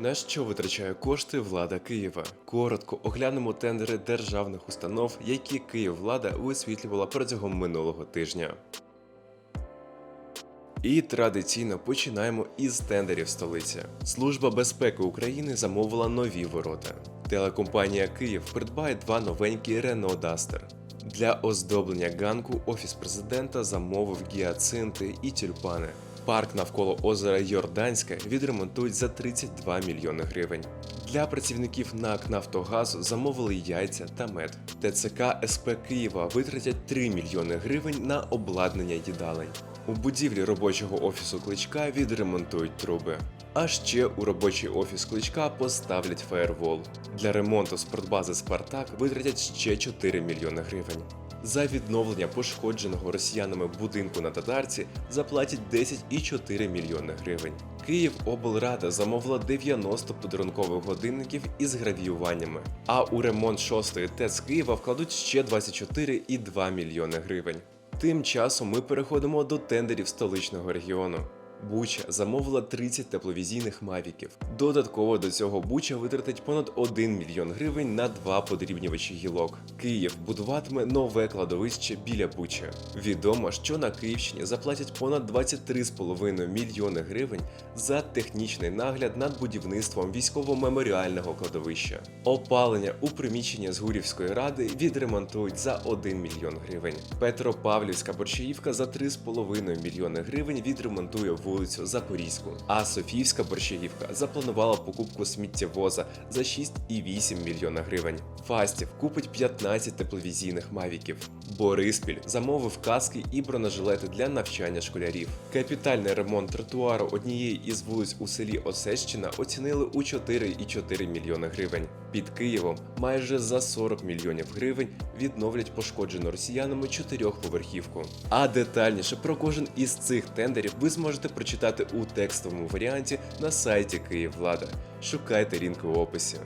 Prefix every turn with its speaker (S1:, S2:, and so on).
S1: На що витрачає кошти влада Києва? Коротко оглянемо тендери державних установ, які Київвлада висвітлювала протягом минулого тижня. І традиційно починаємо із тендерів столиці. Служба безпеки України замовила нові ворота. Телекомпанія Київ придбає два новенькі Renault Duster. Для оздоблення ганку офіс президента замовив гіацинти і тюльпани. Парк навколо озера Йорданське відремонтують за 32 мільйони гривень. Для працівників НАК Нафтогазу замовили яйця та мед. ТЦК СП Києва витратять 3 мільйони гривень на обладнання їдалень. У будівлі робочого офісу кличка відремонтують труби. А ще у робочий офіс кличка поставлять фаєрвол. Для ремонту спортбази Спартак витратять ще 4 мільйони гривень. За відновлення пошкодженого росіянами будинку на татарці заплатять 10,4 мільйони гривень. Київоблрада замовила 90 подарункових годинників із гравіюваннями. А у ремонт 6-ї ТЕЦ Києва вкладуть ще 24,2 мільйони гривень. Тим часом ми переходимо до тендерів столичного регіону. Буча замовила 30 тепловізійних мавіків. Додатково до цього Буча витратить понад 1 мільйон гривень на два подрібнювачі гілок. Київ будуватиме нове кладовище біля Буча. Відомо, що на Київщині заплатять понад 23,5 мільйони гривень за технічний нагляд над будівництвом військово-меморіального кладовища. Опалення у приміщенні Згурівської ради відремонтують за 1 мільйон гривень. Петропавлівська борщаївка за 3,5 мільйони гривень відремонтує вулицю Запорізьку. А Софіївська борщаївка запланувала покупку сміттєвоза за 6,8 мільйона гривень. Фастів купить 15 тепловізійних мавіків. Бориспіль замовив каски і бронежилети для навчання школярів. Капітальний ремонт тротуару однієї із вулиць у селі Осещина оцінили у 4,4 мільйони гривень. Під Києвом майже за 40 мільйонів гривень відновлять пошкоджену росіянами чотирьохповерхівку. А детальніше про кожен із цих тендерів ви зможете прочитати у текстовому варіанті на сайті Київвлада. Шукайте лінк у описі.